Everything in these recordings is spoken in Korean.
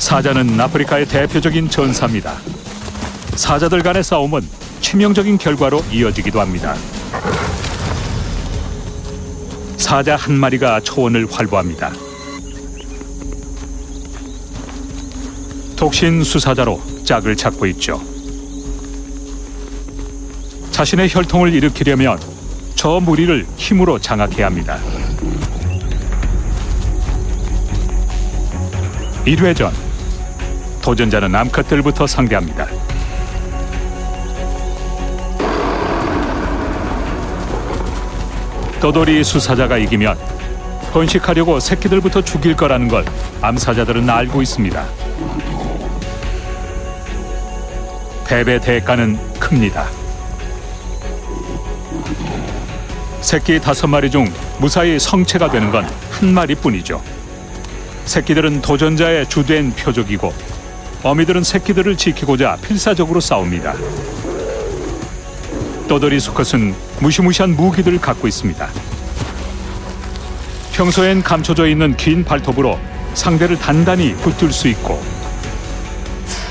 사자는 아프리카의 대표적인 전사입니다. 사자들 간의 싸움은 치명적인 결과로 이어지기도 합니다. 사자 한 마리가 초원을 활보합니다. 독신 수사자로 짝을 찾고 있죠. 자신의 혈통을 일으키려면 저 무리를 힘으로 장악해야 합니다. 1회전 도전자는 암컷들부터 상대합니다. 떠돌이 수사자가 이기면 번식하려고 새끼들부터 죽일 거라는 걸 암사자들은 알고 있습니다. 패배 대가는 큽니다. 새끼 다섯 마리 중 무사히 성체가 되는 건 한 마리뿐이죠. 새끼들은 도전자의 주된 표적이고 어미들은 새끼들을 지키고자 필사적으로 싸웁니다. 떠돌이 수컷은 무시무시한 무기들을 갖고 있습니다. 평소엔 감춰져 있는 긴 발톱으로 상대를 단단히 붙들 수 있고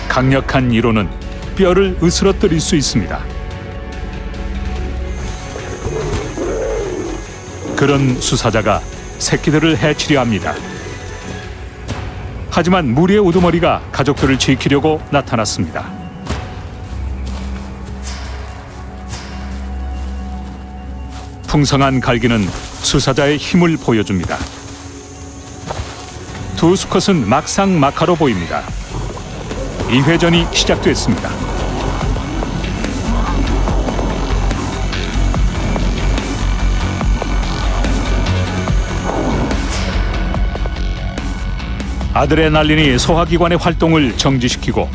강력한 이로는 뼈를 으스러뜨릴 수 있습니다. 그런 수사자가 새끼들을 해치려 합니다. 하지만 무리의 우두머리가 가족들을 지키려고 나타났습니다. 풍성한 갈기는 수사자의 힘을 보여줍니다. 두 수컷은 막상 막하로 보입니다. 이 회전이 시작됐습니다. 아드레날린이 소화기관의 활동을 정지시키고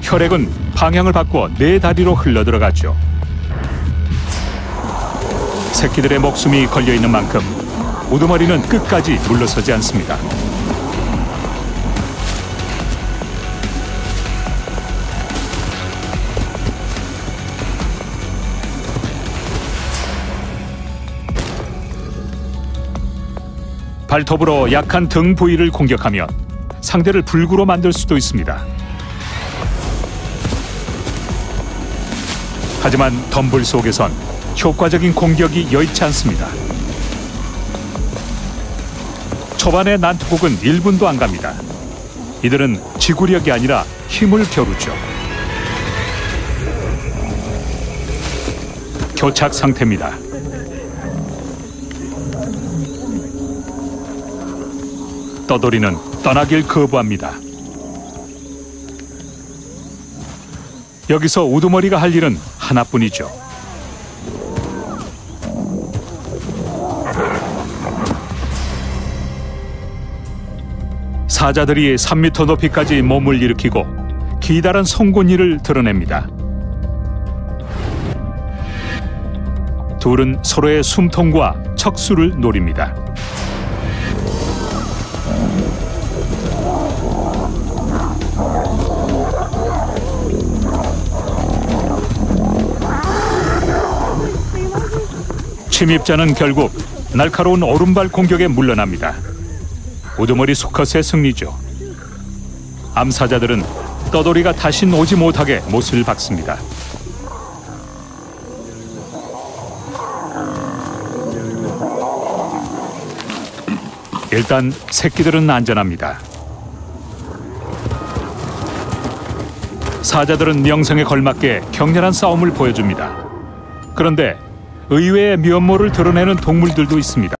혈액은 방향을 바꿔 네 다리로 흘러들어가죠. 새끼들의 목숨이 걸려 있는 만큼 우두머리는 끝까지 물러서지 않습니다. 발톱으로 약한 등 부위를 공격하면 상대를 불구로 만들 수도 있습니다. 하지만 덤불 속에선 효과적인 공격이 여의치 않습니다. 초반의 난투곡은 1분도 안 갑니다. 이들은 지구력이 아니라 힘을 겨루죠. 교착 상태입니다. 떠돌이는 떠나길 거부합니다. 여기서 우두머리가 할 일은 하나뿐이죠. 사자들이 3미터 높이까지 몸을 일으키고 기다란 송곳니를 드러냅니다. 둘은 서로의 숨통과 척수를 노립니다. 침입자는 결국 날카로운 오른발 공격에 물러납니다. 우두머리 수컷의 승리죠. 암사자들은 떠돌이가 다시 오지 못하게 못을 박습니다. 일단 새끼들은 안전합니다. 사자들은 명성에 걸맞게 격렬한 싸움을 보여줍니다. 그런데 의외의 면모를 드러내는 동물들도 있습니다.